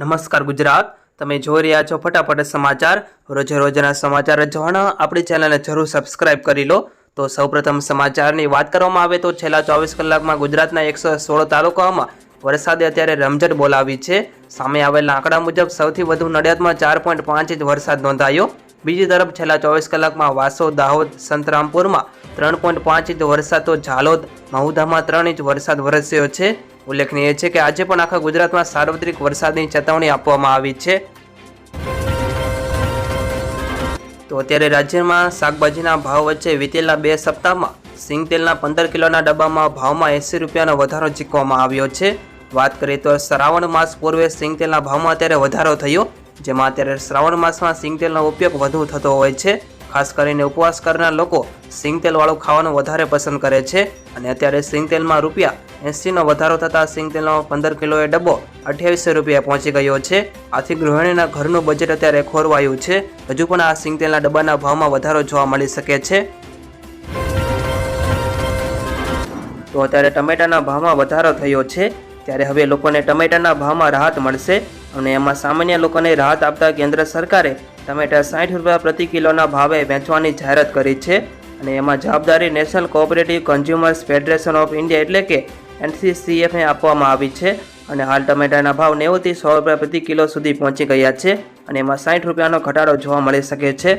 નમસ્કાર ગુજરાત. તમે જોઈ રહ્યા છો ફટાફટ સમાચાર. રોજે રોજના સમાચાર જોવાના આપણી ચેનલને જરૂર સબસ્ક્રાઇબ કરી લો. તો સૌપ્રથમ સમાચારની વાત કરવામાં આવે તો છેલ્લા ચોવીસ કલાકમાં ગુજરાતના એકસો સોળ તાલુકાઓમાં વરસાદે અત્યારે રમઝટ બોલાવી છે. સામે આવેલા આંકડા મુજબ સૌથી વધુ નડિયાદમાં ચાર પોઈન્ટ પાંચ ઇંચ વરસાદ નોંધાયો. બીજી તરફ છેલ્લા ચોવીસ કલાકમાં વાસો, દાહોદ, સંતરામપુરમાં ત્રણ પોઈન્ટ પાંચ ઇંચ વરસાદ તો ઝાલોદ મહુધામાં ત્રણ ઇંચ વરસાદ વરસ્યો છે. ઉલ્લેખનીય છે કે આજે પણ આખા ગુજરાતમાં સાર્વત્રિક વરસાદની ચેતવણી આપવામાં આવી છે. તો અત્યારે રાજ્યમાં શાકભાજીના ભાવ વચ્ચે વીતેલા બે સપ્તાહમાં સિંગ તેલના પંદર કિલોના ડબ્બામાં ભાવમાં એંસી રૂપિયાનો વધારો ચીકવામાં આવ્યો છે. વાત કરીએ તો શ્રાવણ માસ પૂર્વે સિંગ તેલના ભાવમાં અત્યારે વધારો થયો, જેમાં અત્યારે શ્રાવણ માસમાં સિંગ તેલનો ઉપયોગ વધુ થતો હોય છે. ખાસ કરીને ઉપવાસ કરનાર લોકો સિંગ તેલવાળું ખાવાનું વધારે પસંદ કરે છે. અને અત્યારે સિંગતેલમાં રૂપિયા એંસીનો વધારો થતાં સિંગતેલનો પંદર કિલોએ ડબ્બો અઠ્યાવીસો રૂપિયા પહોંચી ગયો છે. આથી ગૃહિણીના ઘરનું બજેટ અત્યારે ખોરવાયું છે. હજુ પણ આ સિંગતેલના ડબ્બાના ભાવમાં વધારો જોવા મળી શકે છે. તો અત્યારે ટમેટાના ભાવમાં વધારો થયો છે. ત્યારે હવે લોકોને ટમેટાના ભાવમાં રાહત મળશે. અને એમાં સામાન્ય લોકોને રાહત આપતા કેન્દ્ર સરકારે ટમેટા સાઠ રૂપિયા પ્રતિ કિલોના ભાવે વેચવાની જાહેરાત કરી છે અને એમાં જવાબદારી national cooperative consumers federation of India એટલે કે એનસીસીએફને આપવામાં આવી છે. અને હાલ ટમેટાના ભાવ નેવુંથી સો રૂપિયા પ્રતિ કિલો સુધી પહોંચી ગયા છે અને એમાં સાઠ રૂપિયાનો ઘટાડો જોવા મળી શકે છે.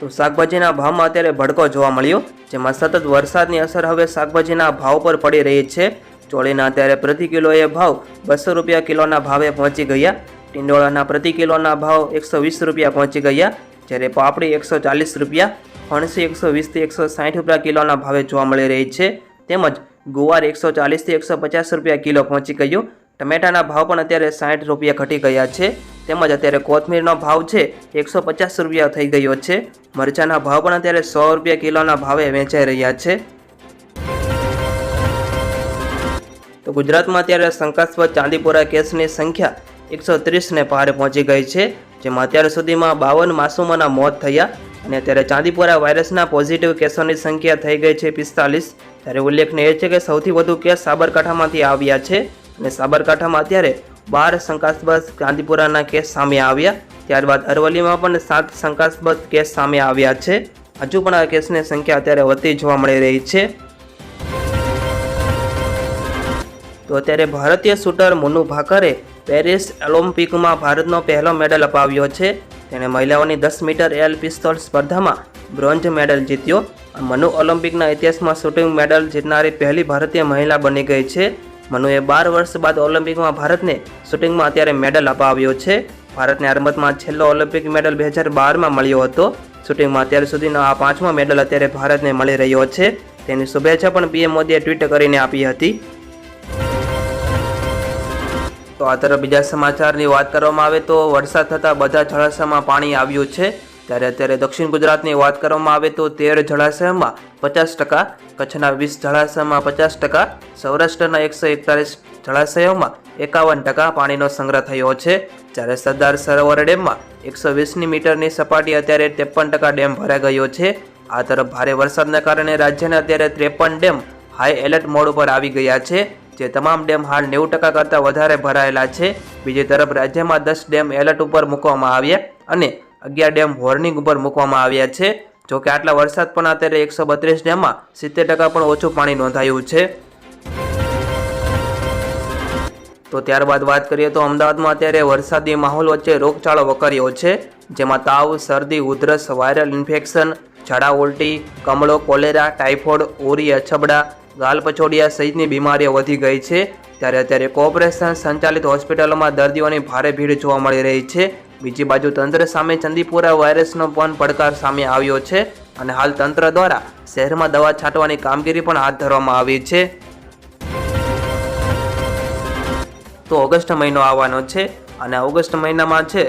તો શાકભાજીના ભાવમાં અત્યારે ભડકો જોવા મળ્યો, જેમાં સતત વરસાદની અસર હવે શાકભાજીના ભાવ પર પડી રહી છે. ચોળીના અત્યારે પ્રતિ કિલોએ ભાવ બસો રૂપિયા કિલોના ભાવે પહોંચી ગયા ટીંડોળાના પ્રતિ કિલોના ભાવ એકસો વીસ રૂપિયા પહોંચી ગયા. જ્યારે પાપડી એકસો ચાલીસ રૂપિયા ફણસી એકસો વીસથી એકસો સાઠ રૂપિયા કિલોના ભાવે જોવા મળી રહી છે. તેમજ ગુવાર એકસો ચાલીસથી એકસો પચાસ રૂપિયા કિલો પહોંચી ગયો. ટમેટાના ભાવ પણ અત્યારે સાઠ રૂપિયા ઘટી ગયા છે. તેમજ અત્યારે કોથમીરનો ભાવ છે એકસો પચાસ રૂપિયા થઈ ગયો છે. મરચાના ભાવ પણ અત્યારે સો રૂપિયા કિલોના ભાવે વેચાઈ રહ્યા છે. તો ગુજરાતમાં અત્યારે શંકાસ્પદ ચાંદીપુરા કેસની સંખ્યા એકસો ત્રીસને પાર પહોંચી ગઈ છે, જેમાં અત્યાર સુધીમાં બાવન માસુમોના મોત થયા અને અત્યારે ચાંદીપુરા વાયરસના પોઝિટિવ કેસોની સંખ્યા થઈ ગઈ છે પિસ્તાલીસ. ત્યારે ઉલ્લેખનીય છે કે સૌથી વધુ કેસ સાબરકાંઠામાંથી આવ્યા છે અને સાબરકાંઠામાં અત્યારે બાર શંકાસ્પદ ચાંદીપુરાના કેસ સામે આવ્યા. ત્યારબાદ અરવલ્લીમાં પણ સાત શંકાસ્પદ કેસ સામે આવ્યા છે. હજુ પણ આ કેસની સંખ્યા અત્યારે વધતી જોવા મળી રહી છે. તો અત્યારે ભારતીય શૂટર મુનુ ભાકરે પેરિસ ઓલિમ્પિકમાં ભારતનો પહેલો મેડલ અપાવ્યો છે. તેણે મહિલાઓની દસ મીટર એલ પિસ્તોલ સ્પર્ધામાં બ્રોન્ઝ મેડલ જીત્યો. મનુ ઓલિમ્પિકના ઇતિહાસમાં શૂટિંગ મેડલ જીતનારી પહેલી ભારતીય મહિલા બની ગઈ છે. મનુએ બાર વર્ષ બાદ ઓલિમ્પિકમાં ભારતને શૂટિંગમાં અત્યારે મેડલ અપાવ્યો છે. ભારતને આ રમતમાં છેલ્લો ઓલિમ્પિક મેડલ બે હજાર બારમાં મળ્યો હતો. શૂટિંગમાં અત્યાર સુધીનો આ પાંચમો મેડલ અત્યારે ભારતને મળી રહ્યો છે. તેની શુભેચ્છા પણ પીએમ મોદીએ ટ્વીટ કરીને આપી હતી. તો આ તરફ બીજા સમાચારની વાત કરવામાં આવે તો વરસાદ થતાં બધા જળાશયમાં પાણી આવ્યું છે. ત્યારે અત્યારે દક્ષિણ ગુજરાતની વાત કરવામાં આવે તો તેર જળાશયમાં પચાસ ટકા, કચ્છના વીસ જળાશયમાં પચાસ ટકા, સૌરાષ્ટ્રના એકસો એકતાલીસ જળાશયોમાં એકાવન ટકા પાણીનો સંગ્રહ થયો છે. જ્યારે સરદાર સરોવર ડેમમાં એકસો વીસની મીટરની સપાટી અત્યારે ત્રેપન ટકા ડેમ ભરાઈ ગયો છે. આ તરફ ભારે વરસાદના કારણે રાજ્યના અત્યારે ત્રેપન ડેમ હાઈ એલર્ટ મોડ ઉપર આવી ગયા છે. જે તમામ ડેમ હાલ નેવું ટકા કરતાં વધારે ભરાયેલા છે. બીજી તરફ રાજ્યમાં દસ ડેમ એલર્ટ ઉપર મૂકવામાં આવ્યા અને અગિયાર ડેમ વોર્નિંગ ઉપર મૂકવામાં આવ્યા છે. જો કે આટલા વરસાદ પણ અત્યારે એકસો બત્રીસ ડેમમાં સિત્તેર ટકા પણ ઓછું પાણી નોંધાયું છે. તો ત્યારબાદ વાત કરીએ તો અમદાવાદમાં અત્યારે વરસાદી માહોલ વચ્ચે રોગચાળો વકર્યો છે, જેમાં તાવ, શરદી, ઉધરસ, વાયરલ ઇન્ફેક્શન, ઝાડા, ઉલટી, કમળો, કોલેરા ટાઇફોઇડ ઓરી, અછબડા ગાલ પછોડિયા સહિતની બીમારીઓ વધી ગઈ છે. ત્યારે અત્યારે કોર્પોરેશન સંચાલિત હોસ્પિટલોમાં દર્દીઓની ભારે ભીડ જોવા મળી રહી છે. બીજી બાજુ તંત્ર સામે ચંદીપુરા વાયરસનો પણ પડકાર સામે આવ્યો છે અને હાલ તંત્ર દ્વારા શહેરમાં દવા છાંટવાની કામગીરી પણ હાથ ધરવામાં આવી છે. તો ઓગસ્ટ મહિનો આવવાનો છે અને ઓગસ્ટ મહિનામાં છે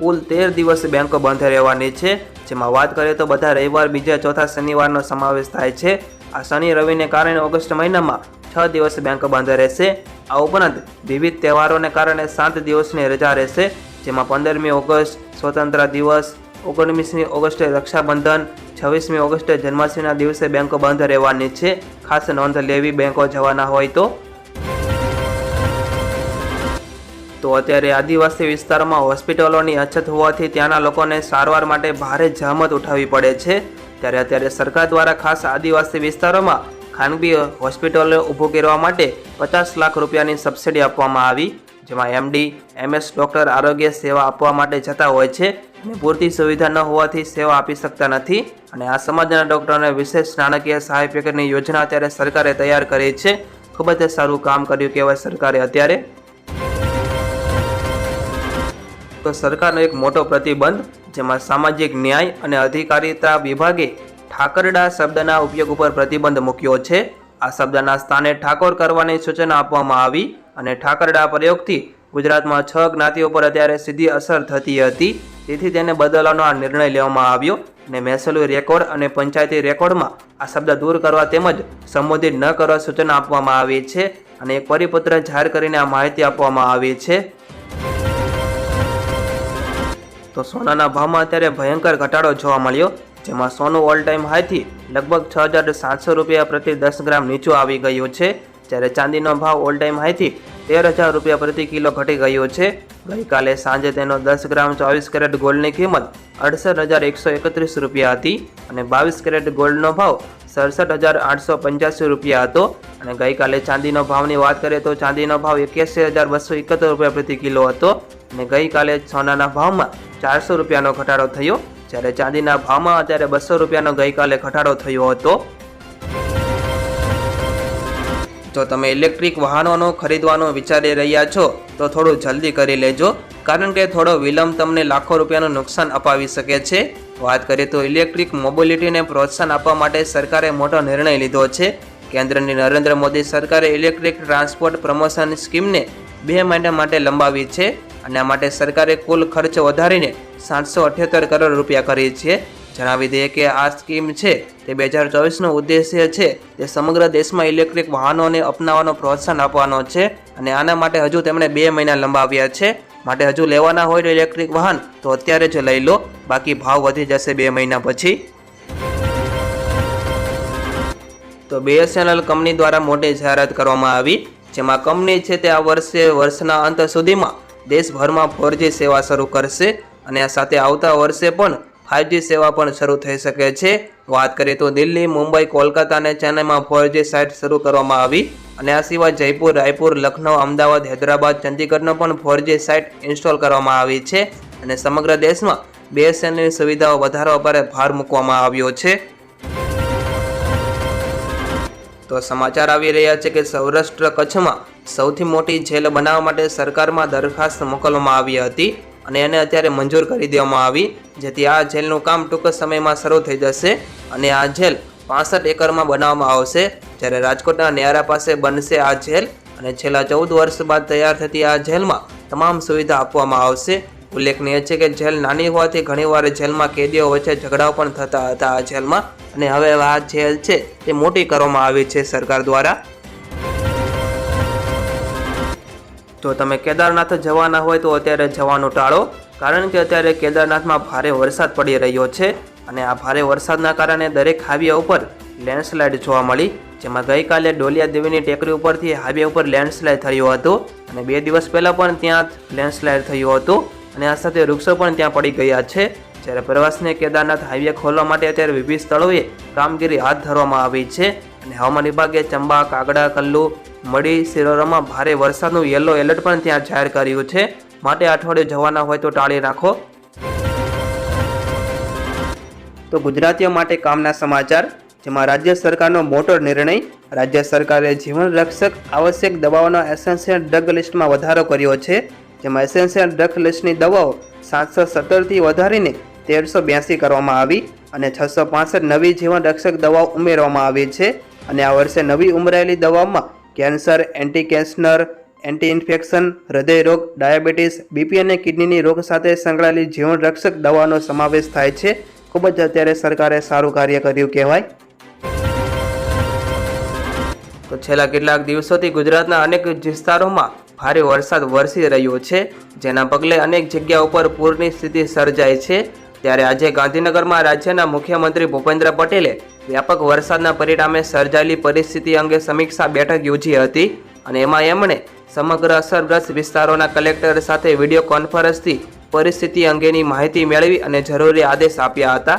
કુલ તેર દિવસ બેંકો બંધ રહેવાની છે. જેમાં વાત કરીએ તો બધા રવિવાર, બીજા, ચોથા શનિવારનો સમાવેશ થાય છે. આ શનિ રવિને કારણે ઓગસ્ટ મહિનામાં છ દિવસ બેંક બંધ રહેશે. આ ઉપરાંત વિવિધ તહેવારોને કારણે સાત દિવસની રજા રહેશે, જેમાં પંદરમી ઓગસ્ટ સ્વતંત્ર દિવસ ઓગણમીસમી ઓગસ્ટે રક્ષાબંધન, છવ્વીસમી ઓગસ્ટે જન્માષ્ટમીના દિવસે બેંકો બંધ રહેવાની છે. ખાસ નોંધ લેવી બેંકો જવાના હોય તો. તો અત્યારે આદિવાસી વિસ્તારોમાં હોસ્પિટલોની અછત હોવાથી ત્યાંના લોકોને સારવાર માટે ભારે જહમત ઉઠાવવી પડે છે. ત્યારે અત્યારે સરકાર દ્વારા ખાસ આદિવાસી વિસ્તારોમાં ખાનગી હોસ્પિટલો ઊભું કરવા માટે પચાસ લાખ રૂપિયાની સબસિડી આપવામાં આવી, જેમાં એમડી એમએસ ડૉક્ટર આરોગ્ય સેવા આપવા માટે જતા હોય છે અને પૂરતી સુવિધા ન હોવાથી સેવા આપી શકતા નથી. અને આ સમાજના ડૉક્ટરોને વિશેષ નાણાકીય સહાય પેકેજની યોજના અત્યારે સરકારે તૈયાર કરી છે. ખૂબ જ સારું કામ કર્યું કહેવાય સરકારે અત્યારે. તો સરકારનો એક મોટો પ્રતિબંધ, જેમાં સામાજિક ન્યાય અને અધિકારીતા વિભાગે ઠાકરડા શબ્દના ઉપયોગ ઉપર પ્રતિબંધ મૂક્યો છે. આ શબ્દના સ્થાને ઠાકોર કરવાની સૂચના આપવામાં આવી અને ઠાકરડા પ્રયોગથી ગુજરાતમાં છ જ્ઞાતિઓ પર અત્યારે સીધી અસર થતી હતી. તેથી તેને બદલવાનો આ નિર્ણય લેવામાં આવ્યો અને મહેસૂલી રેકોર્ડ અને પંચાયતી રેકોર્ડમાં આ શબ્દ દૂર કરવા તેમજ સંબોધિત ન કરવા સૂચના આપવામાં આવી છે અને એક પરિપત્ર જાહેર કરીને આ માહિતી આપવામાં આવી છે. તો સોનાના ભાવમાં અત્યારે ભયંકર ઘટાડો જોવા મળ્યો. જેમાં સોનું ઓલ ટાઈમ હાઈથી લગભગ છ હજાર સાતસો રૂપિયા પ્રતિ દસ ગ્રામ નીચું આવી ગયું છે. જ્યારે ચાંદીનો ભાવ ઓલ ટાઈમ હાઈથી તેર હજાર રૂપિયા પ્રતિ કિલો ઘટી ગયો છે. ગઈકાલે સાંજે તેનો દસ ગ્રામ ચોવીસ કેરેટ ગોલ્ડની કિંમત અડસઠ હજાર એકસો એકત્રીસ રૂપિયા હતી અને બાવીસ કેરેટ ગોલ્ડનો ભાવ સડસઠ હજાર આઠસો પંચ્યાસી રૂપિયા હતો. અને ગઈકાલે ચાંદીનો ભાવની વાત કરીએ તો ચાંદીનો ભાવ એક્યાસી હજાર બસો એકોતેર રૂપિયા પ્રતિ કિલો હતો. અને ગઈકાલે સોનાના ભાવમાં ચારસો રૂપિયાનો ઘટાડો થયો. જ્યારે ચાંદીના ભાવમાં અત્યારે બસો રૂપિયાનો ગઈકાલે ઘટાડો થયો હતો. જો તમે ઇલેક્ટ્રિક વાહનોનો ખરીદવાનો વિચારી રહ્યા છો, તો થોડું જલ્દી કરી લેજો. કારણ કે થોડો વિલંબ તમને લાખો રૂપિયાનું નુકસાન અપાવી શકે છે. વાત કરીએ તો ઇલેક્ટ્રિક મોબિલિટીને પ્રોત્સાહન આપવા માટે સરકારે મોટો નિર્ણય લીધો છે. કેન્દ્રની નરેન્દ્ર મોદી સરકારે ઇલેક્ટ્રિક ટ્રાન્સપોર્ટ પ્રમોશન સ્કીમને બે મહિના માટે લંબાવી છે. અને આ માટે સરકારે કુલ ખર્ચ વધારીને સાતસો અઠ્યોતેર કરોડ રૂપિયા કરી છે. જણાવી દઈએ કે આ સ્કીમ છે તે બે હજાર ચોવીસનો ઉદ્દેશ્ય છે તે સમગ્ર દેશમાં ઇલેક્ટ્રિક વાહનોને અપનાવવાનો પ્રોત્સાહન આપવાનો છે અને આના માટે હજુ તેમણે બે મહિના લંબાવ્યા છે. માટે હજુ લેવાના હોય તો ઇલેક્ટ્રિક વાહન તો અત્યારે જ લઈ લો. બાકી ભાવ વધી જશે બે મહિના પછી. તો બીએસએનએલ કંપની દ્વારા મોટી જાહેરાત કરવામાં આવી, જેમાં કંપની છે તે આ વર્ષે, વર્ષના અંત સુધીમાં દેશભરમાં ફોરજી સેવા શરૂ કરશે અને આ સાથે આવતા વર્ષે પણ ફાઇવજી સેવા પણ શરૂ થઈ શકે છે. વાત કરીએ તો દિલ્હી, મુંબઈ, કોલકાતા અને ચેન્નાઈમાં ફોરજી સાઇટ શરૂ કરવામાં આવી અને આ સિવાય જયપુર, રાયપુર લખનૌ અમદાવાદ, હૈદરાબાદ, ચંદીગઢનો પણ ફોરજી સાઇટ ઇન્સ્ટોલ કરવામાં આવી છે અને સમગ્ર દેશમાં બીએસએનએલની સુવિધાઓ વધારવા પર ભાર મૂકવામાં આવ્યો છે. તો સમાચાર આવી રહ્યા છે કે સૌરાષ્ટ્ર કચ્છમાં સૌથી મોટી જેલ બનાવવા માટે સરકારમાં દરખાસ્ત મોકલવામાં આવી હતી અને એને અત્યારે મંજૂર કરી દેવામાં આવી, જેથી આ જેલનું કામ ટૂંક સમયમાં શરૂ થઈ જશે અને આ જેલ પાસઠ એકરમાં બનાવવામાં આવશે. જ્યારે રાજકોટના ન્યારા પાસે બનશે આ જેલ અને છેલ્લા ચૌદ વર્ષ બાદ તૈયાર થતી આ જેલમાં તમામ સુવિધા આપવામાં આવશે. ઉલ્લેખનીય છે કે જેલ નાની હોવાથી ઘણીવાર જેલમાં કેદીઓ વચ્ચે ઝઘડાઓ પણ થતા હતા આ જેલમાં. અને હવે આ જેલ છે તે મોટી કરવામાં આવી છે સરકાર દ્વારા. જો તમે કેદારનાથ જવાના હોય તો અત્યારે જવાનું ટાળો, કારણ કે અત્યારે કેદારનાથમાં ભારે વરસાદ પડી રહ્યો છે અને આ ભારે વરસાદના કારણે દરેક હાઈવે ઉપર લેન્ડસ્લાઇડ જોવા મળી, જેમાં ગઈકાલે ડોલિયા દેવીની ટેકરી ઉપરથી હાઈવે ઉપર લેન્ડસ્લાઇડ થયું હતું અને બે દિવસ પહેલાં પણ ત્યાં લેન્ડસ્લાઇડ થયું હતું અને આ સાથે વૃક્ષો પણ ત્યાં પડી ગયા છે. જ્યારે પ્રવાસને કેદારનાથ હાઈવે ખોલવા માટે અત્યારે વિવિધ સ્થળોએ કામગીરી હાથ ધરવામાં આવી છે અને હવામાન વિભાગે ચંબા, કાગડા, કલ્લુ, મડી, શિરોરામાં ભારે વરસાદનું યલો એલર્ટ પણ ત્યાં જાહેર કર્યું છે. માટે અઠવાડિયે જવાના હોય તો ટાળી રાખો. તો ગુજરાતીઓ માટે કામના સમાચાર. જેમાં રાજ્ય સરકારનો મોટો નિર્ણય, રાજ્ય સરકારે જીવન રક્ષક આવશ્યક દવાઓના એસેન્શિયલ ડ્રગ લિસ્ટમાં વધારો કર્યો છે. જેમાં એસેન્શિયલ ડ્રગ લિસ્ટની દવાઓ સાતસો સત્તરથી વધારીને તેરસો બ્યાસી કરવામાં આવી અને છસો પાસઠ નવી જીવન રક્ષક દવાઓ ઉમેરવામાં આવી છે. અને આ વર્ષે નવી ઉમેરાયેલી દવાઓમાં cancer anti cancer anti infection હૃદયરોગ diabetes, BP અને કિડનીની રોગ સાથે સંકળાયેલી જીવન રક્ષક દવાનો સમાવેશ થાય છે. ખૂબ જ અત્યારે સરકારે સારું કાર્ય કર્યું કહેવાય. તો છેલ્લા કેટલાક દિવસોથી ગુજરાતના અનેક વિસ્તારોમાં ભારે વરસાદ વરસી રહ્યો છે, જેના પગલે અનેક જગ્યા ઉપર પૂરની સ્થિતિ સર્જાય છે. ત્યારે આજે ગાંધીનગરમાં રાજ્યના મુખ્યમંત્રી ભૂપેન્દ્ર પટેલે વ્યાપક વરસાદના પરિણામે સર્જાયેલી પરિસ્થિતિ અંગે સમીક્ષા બેઠક યોજી હતી અને એમાં એમણે સમગ્ર અસરગ્રસ્ત વિસ્તારોના કલેક્ટર સાથે વીડિયો કોન્ફરન્સથી પરિસ્થિતિ અંગેની માહિતી મેળવી અને જરૂરી આદેશ આપ્યા હતા.